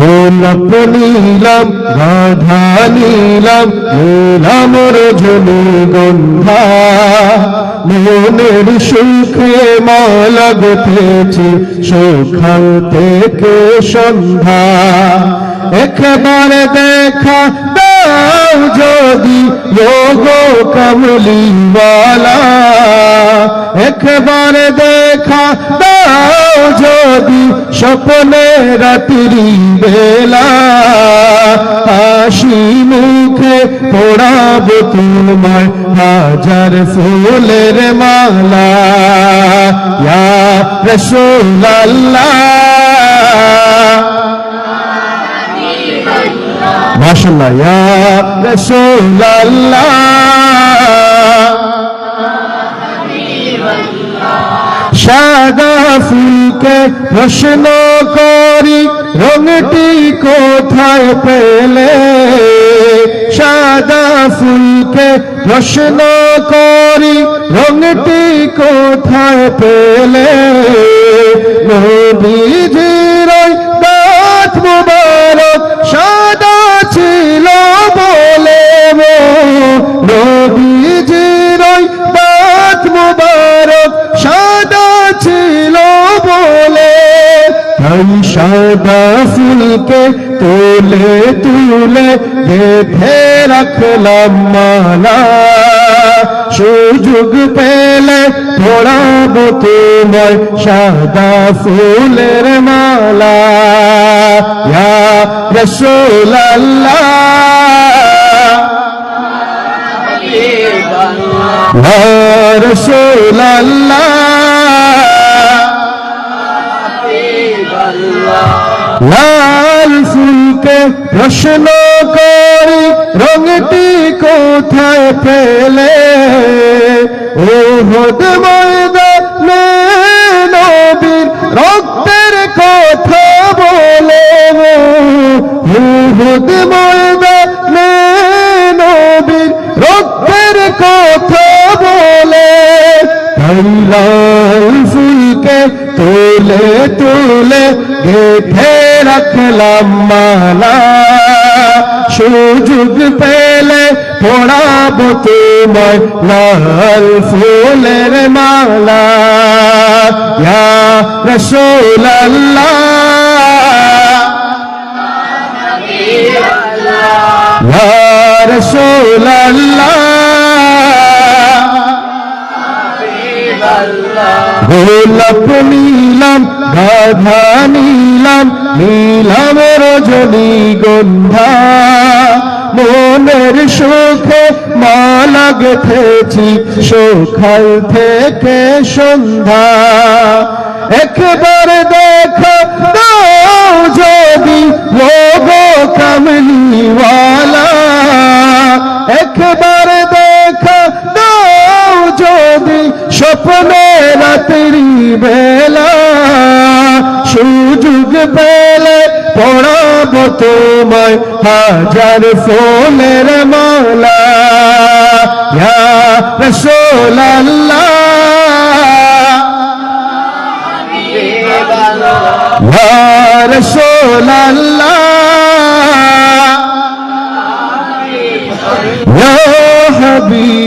গোলাপ নীলাম রাধা নীলাম নীলাম রজনী গন্ধা। মনের সুখে মালা গেথেছি সকাল থেকে সন্ধ্যা। একবারে দেখা দাও যদি, যোগ কমলিওয়ালা একবারে দেখা দাও যদি স্বপ্নে রাত্রি বেলা হাসি মুখে পড়াবো তোমার হাজার ফুলের মালা। রসুল্লাহ মাশাল্লাহ ইয়া সাদা ফুলকে প্রশ্ন করি রঙটি কোথায় পেলে? সাদা ফুলকে প্রশ্ন করি রঙটি কোথায় পেলে? নবীজির তাই সাদা ফুলকে তুলে তুলে গেথে রাখলাম মালা। সুযোগ পেলে পড়াবো তোমার সাদা ফুলের মালা। ইয়া রসুল্লাহ লাল ফুলকে প্রশ্ন করি, রঙটি কোথায় পেলে? ও হদ ময়দানে নবীর রক্তের কথা বলে হুদ ময়দানে নবীর রক্তের কথা তুলে তুলে গেথে রাখলাম মালা। সুযোগ পেলে পড়াবো তোমার লাল ফুলের মালা। ইয়া রসুল্লাহ ইয়া রসুল্লাহ গোলাপ নীলাম গাধা নীলাম নীলাম রজনী গন্ধা। মনের সুখে মালা গেথেছি সকাল থেকে সন্ধ্যা। একবার দেখা যদি লোগো কামলিওয়ালা। একবার দেখা বেলা সুযোগ পেলে পড়াব তোমায় হাজার ফোনের মালা। রসোল্লা রসোল্লা হবি